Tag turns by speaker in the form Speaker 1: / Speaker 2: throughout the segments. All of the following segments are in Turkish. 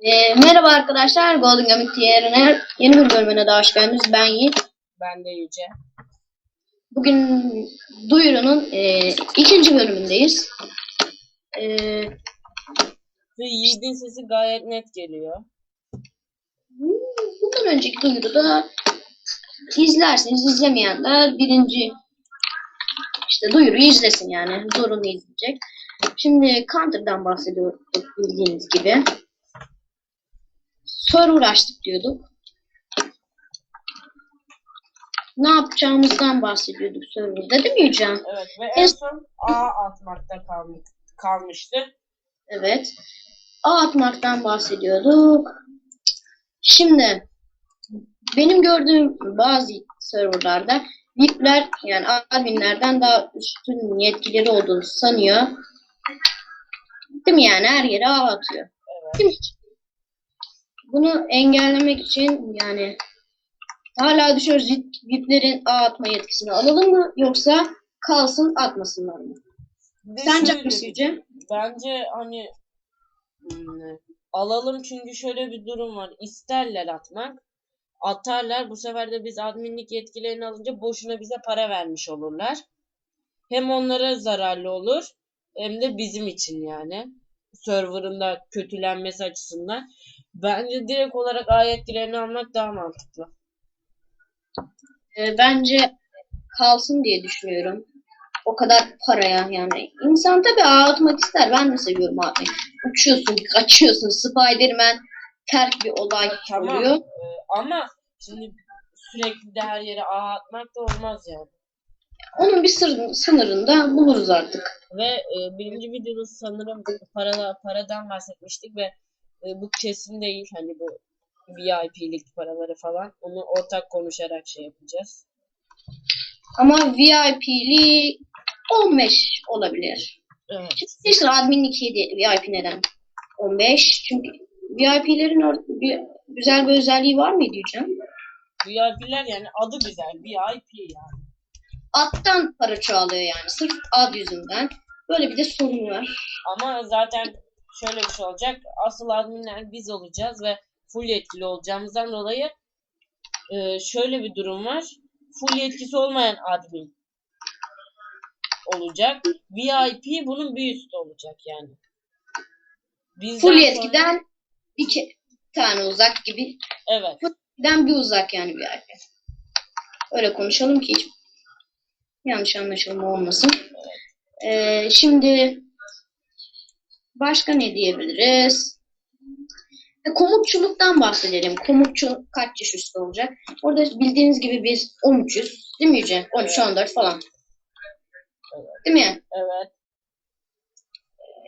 Speaker 1: Ee, merhaba arkadaşlar, Golden Gaming TR'nin yeni bir bölümüne daha hoş geldiniz. Ben Yiğit.
Speaker 2: Ben de Yüce.
Speaker 1: Bugün Duyuru'nun e, ikinci bölümündeyiz. E,
Speaker 2: Ve Yiğit'in sesi gayet net geliyor.
Speaker 1: bundan önceki Duyuru'da izlerseniz izlemeyenler birinci işte Duyuru'yu izlesin yani. Zorunlu izleyecek. Şimdi Counter'dan bahsediyorduk bildiğiniz gibi. Server açtık diyorduk. Ne yapacağımızdan bahsediyorduk serverda değil mi Yücem?
Speaker 2: Evet ve en son A atmakta kalmış, kalmıştı.
Speaker 1: Evet. A atmaktan bahsediyorduk. Şimdi benim gördüğüm bazı serverlarda VIP'ler yani adminlerden daha üstün yetkileri olduğunu sanıyor. Değil mi yani her yere A atıyor.
Speaker 2: Evet.
Speaker 1: Değil mi? Bunu engellemek için yani hala düşünüyoruz VIP'lerin A atma yetkisini alalım mı yoksa kalsın atmasınlar mı?
Speaker 2: De
Speaker 1: Sence
Speaker 2: şöyle-
Speaker 1: hangisi Yüce?
Speaker 2: Bence hani hmm, alalım çünkü şöyle bir durum var. İsterler atmak. Atarlar. Bu sefer de biz adminlik yetkilerini alınca boşuna bize para vermiş olurlar. Hem onlara zararlı olur hem de bizim için yani. Server'ın da kötülenmesi açısından. Bence direkt olarak A yetkilerini almak daha mantıklı.
Speaker 1: E, bence kalsın diye düşünüyorum. O kadar paraya yani. İnsan tabii ağ atmak ister. Ben de seviyorum abi. Uçuyorsun, kaçıyorsun. Spiderman terk bir olay
Speaker 2: Tamam.
Speaker 1: oluyor.
Speaker 2: Ee, ama şimdi sürekli de her yere ağ atmak da olmaz yani.
Speaker 1: Onun bir sır, sınırında buluruz artık.
Speaker 2: Ve e, birinci videoda sanırım para, paradan bahsetmiştik ve e, bu kesin değil hani bu VIP'lik paraları falan. Onu ortak konuşarak şey yapacağız.
Speaker 1: Ama VIP'li 15 olabilir.
Speaker 2: Evet.
Speaker 1: Neyse adminlik 7 VIP neden? 15. Çünkü VIP'lerin bir güzel bir özelliği var mıydı diyeceğim.
Speaker 2: VIP'ler yani adı güzel. VIP yani.
Speaker 1: Attan para çoğalıyor yani. Sırf ad yüzünden. Böyle bir de sorun var.
Speaker 2: Ama zaten şöyle bir şey olacak. Asıl adminler biz olacağız ve full yetkili olacağımızdan dolayı e, şöyle bir durum var. Full yetkisi olmayan admin olacak. VIP bunun bir üstü olacak yani. Bizden
Speaker 1: Full
Speaker 2: sonra-
Speaker 1: yetkiden iki tane uzak gibi.
Speaker 2: Evet.
Speaker 1: Full bir uzak yani bir IP. Öyle konuşalım ki hiç yanlış anlaşılma olmasın. Ee, şimdi başka ne diyebiliriz? E, Komutçuluktan bahsedelim. Komutçu kaç yaş üstü olacak? Orada bildiğiniz gibi biz 13'üz. Değil mi Yüce? 13, 14 falan. Değil mi?
Speaker 2: Evet.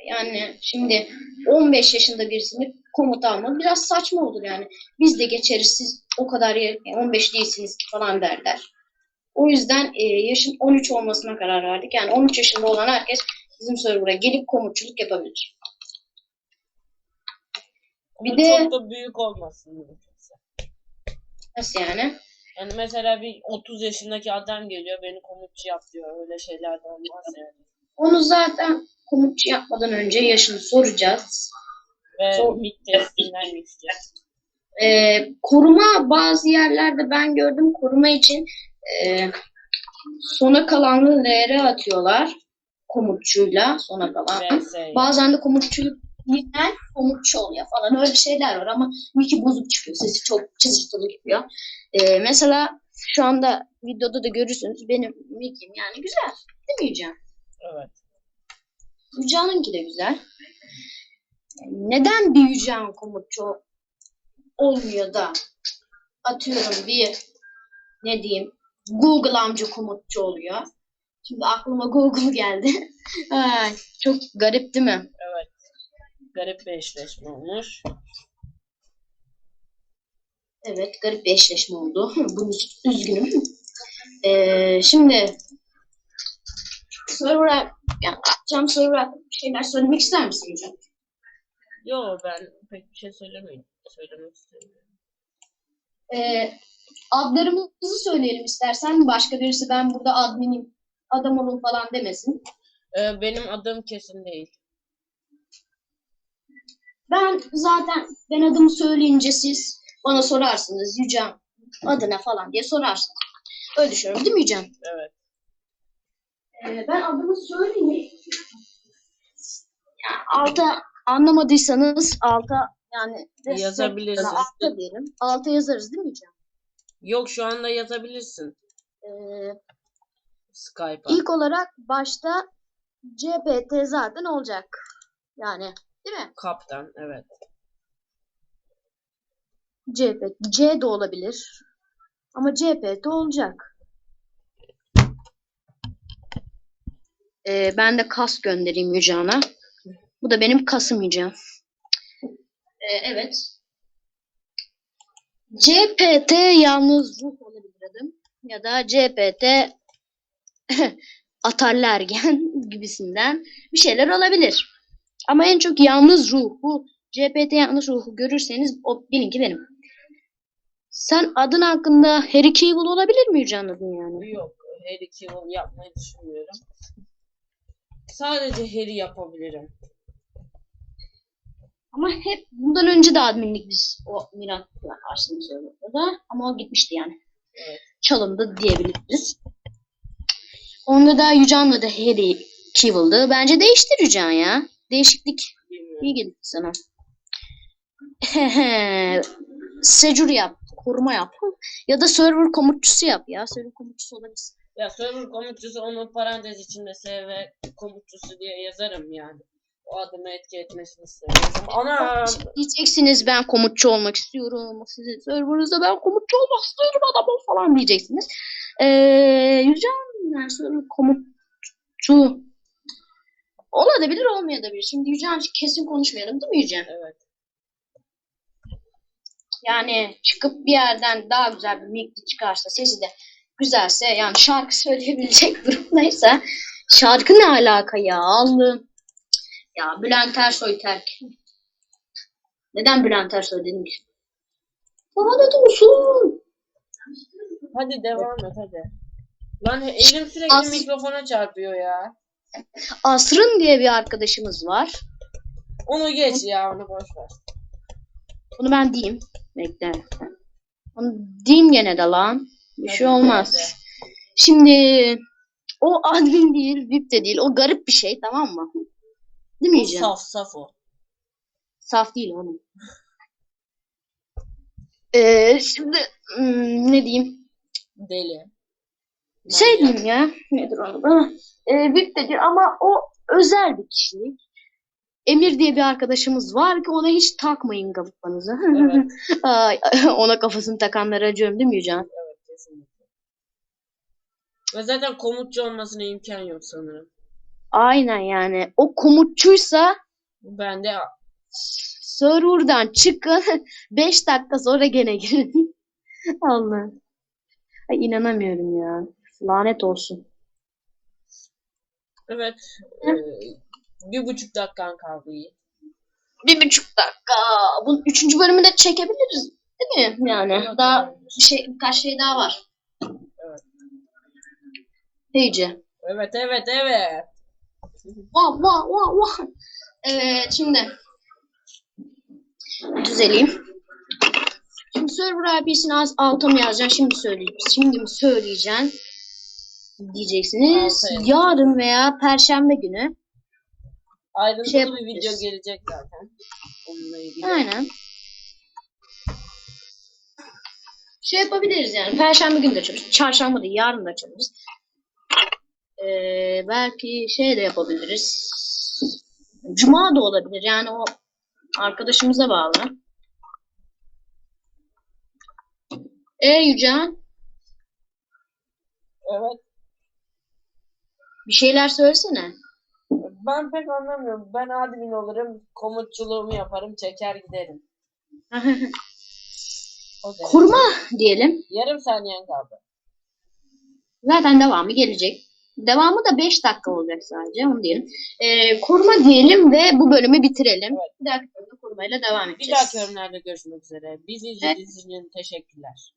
Speaker 1: Yani şimdi 15 yaşında birisini komut almak biraz saçma olur yani. Biz de geçeriz siz o kadar ya- 15 değilsiniz ki falan derler. O yüzden e, yaşın 13 olmasına karar verdik. Yani 13 yaşında olan herkes bizim server'a gelip komutçuluk yapabilir. Bir
Speaker 2: Ama
Speaker 1: de-
Speaker 2: çok da büyük olmasın mümkünse.
Speaker 1: Nasıl yani?
Speaker 2: Yani mesela bir 30 yaşındaki adam geliyor beni komutçu yap diyor. Öyle şeyler de olmaz yani.
Speaker 1: Onu zaten komutçu yapmadan önce yaşını soracağız.
Speaker 2: Ve
Speaker 1: Çok-
Speaker 2: mid testinden geçeceğiz.
Speaker 1: E, koruma bazı yerlerde ben gördüm koruma için e, sona kalanlı LR atıyorlar komutçuyla sona kalan.
Speaker 2: VS.
Speaker 1: Bazen de komutçuluk birden komutçu oluyor falan öyle şeyler var ama wiki bozuk çıkıyor sesi çok cızırtılı gidiyor. E, mesela şu anda videoda da görürsünüz benim wiki'm yani güzel değil mi Yüce?
Speaker 2: Evet.
Speaker 1: Yüce'ninki de güzel. Neden bir Yüce'nin komutçu olmuyor da atıyorum bir ne diyeyim Google amca komutçu oluyor. Şimdi aklıma Google geldi. Ay, çok garip değil mi?
Speaker 2: Garip bir eşleşme olmuş.
Speaker 1: Evet garip bir eşleşme oldu. Bunun için üzgünüm. Ee, şimdi server'a yani atacağım server'a bir şeyler söylemek ister misin Yüce?
Speaker 2: Yo ben pek bir şey söylemeyin. Söylemek istemiyorum.
Speaker 1: Ee, adlarımızı söyleyelim istersen. Başka birisi ben burada adminim, adam olun falan demesin.
Speaker 2: Ee, benim adım kesin değil.
Speaker 1: Ben zaten ben adımı söyleyince siz bana sorarsınız Yücem adı ne falan diye sorarsınız. Öyle düşünüyorum değil mi Yücem?
Speaker 2: Evet.
Speaker 1: Ee, ben adımı söyleyeyim. Yani alta anlamadıysanız alta yani yani alta diyelim. Alta yazarız değil mi Yücem?
Speaker 2: Yok şu anda yazabilirsin.
Speaker 1: Ee,
Speaker 2: Skype'a.
Speaker 1: ilk olarak başta CPT zaten olacak. Yani değil mi?
Speaker 2: Kaptan evet.
Speaker 1: CP, C de olabilir. Ama CPT olacak. Ee, ben de kas göndereyim Yücan'a. Bu da benim kasım Yücan. Ee, evet. CPT yalnız ruh olabilir adım. Ya da CPT atarlı ergen gibisinden bir şeyler olabilir. Ama en çok yalnız ruh. Bu CPT yalnız ruhu görürseniz o bilin ki benim. Sen adın hakkında Harry Cavill olabilir mi Yüce anladın yani?
Speaker 2: Yok. Harry Cavill yapmayı düşünmüyorum. Sadece Harry yapabilirim.
Speaker 1: Ama hep bundan önce de adminlik biz o Mirat'la açtığımız serverda ama o gitmişti yani.
Speaker 2: Evet.
Speaker 1: Çalındı diyebiliriz. Onda da Yücan'la da Harry Cavill'dı. Bence değiştir Yücan ya. Değişiklik iyi geldi sana. Secur yap. Koruma yap. Ya da server komutçusu yap ya. Server komutçusu olabilir.
Speaker 2: Ya server komutçusu onu parantez içinde SV komutçusu diye yazarım yani. O adımı etki etmesini istedim. Ana!
Speaker 1: Diyeceksiniz ben komutçu olmak istiyorum. Sizin serverınızda ben komutçu olmak istiyorum adam ol falan diyeceksiniz. Ee, Yücan yani server komutçu olabilir olmayabilir. Şimdi Yücan kesin konuşmayalım değil mi Yücan?
Speaker 2: Evet.
Speaker 1: Yani çıkıp bir yerden daha güzel bir mikli çıkarsa sesi de güzelse yani şarkı söyleyebilecek durumdaysa şarkı ne alaka ya Allah'ım. Ya Bülent Ersoy terk. Neden Bülent Ersoy dedim ki? Lanet olsun.
Speaker 2: Hadi devam et hadi. Lan elim sürekli mikrofona çarpıyor ya.
Speaker 1: Asrın diye bir arkadaşımız var.
Speaker 2: Onu geç ya onu boş ver.
Speaker 1: Bunu ben diyeyim. Bekle. Onu diyeyim gene de lan. Bir şey olmaz. Şimdi o admin değil, VIP de değil. O garip bir şey tamam mı? Değil mi
Speaker 2: O
Speaker 1: Yüce?
Speaker 2: saf saf o.
Speaker 1: Saf değil oğlum. Ee, şimdi hmm, ne diyeyim?
Speaker 2: Deli.
Speaker 1: Şey diyeyim ya. Nedir onu da? Ee, VIP de değil ama o özel bir kişilik. Emir diye bir arkadaşımız var ki ona hiç takmayın kafanızı.
Speaker 2: Evet.
Speaker 1: Ona kafasını takanlara acıyorum değil mi Yücan?
Speaker 2: Evet kesinlikle. Ve zaten komutçu olmasına imkan yok sanırım.
Speaker 1: Aynen yani. O komutçuysa
Speaker 2: Ben de
Speaker 1: serverdan çıkın 5 dakika sonra gene girin. Allah. Ay inanamıyorum ya. Lanet olsun.
Speaker 2: evet e, bir buçuk dakikan kaldı iyi.
Speaker 1: Bir buçuk dakika. Bunun üçüncü bölümünü de çekebiliriz. Değil mi? Yani
Speaker 2: Evet,
Speaker 1: daha bir şey, birkaç şey daha var.
Speaker 2: Evet.
Speaker 1: Heyce.
Speaker 2: Evet evet evet.
Speaker 1: Vah vah vah vah. Evet şimdi düzeleyim. Şimdi server IP'sini az alta mı yazacaksın? Şimdi söyleyeyim. Şimdi mi söyleyeceksin? Diyeceksiniz.
Speaker 2: Yaz.
Speaker 1: Yarın veya perşembe günü.
Speaker 2: Ayrıntılı
Speaker 1: Şey
Speaker 2: bir
Speaker 1: yapabiliriz.
Speaker 2: video gelecek zaten. Onunla ilgili.
Speaker 1: Aynen. Şey yapabiliriz yani. Perşembe günü de açarız. Çarşamba değil, yarın da açarız. Ee, belki şey de yapabiliriz. Cuma da olabilir. Yani o arkadaşımıza bağlı. E Yücan
Speaker 2: Evet.
Speaker 1: Bir şeyler söylesene.
Speaker 2: Ben pek anlamıyorum. Ben admin olurum. Komutçuluğumu yaparım. Çeker giderim. O derece.
Speaker 1: Kurma diyelim.
Speaker 2: Yarım saniyen kaldı.
Speaker 1: Zaten devamı gelecek. Devamı da 5 dakika olacak sadece onu diyelim. Ee, koruma diyelim ve bu bölümü bitirelim.
Speaker 2: Evet.
Speaker 1: Bir dahaki bölümde korumayla devam
Speaker 2: Bir
Speaker 1: edeceğiz.
Speaker 2: dahaki bölümlerde görüşmek üzere. Bizi
Speaker 1: Evet.
Speaker 2: izlediğiniz için teşekkürler.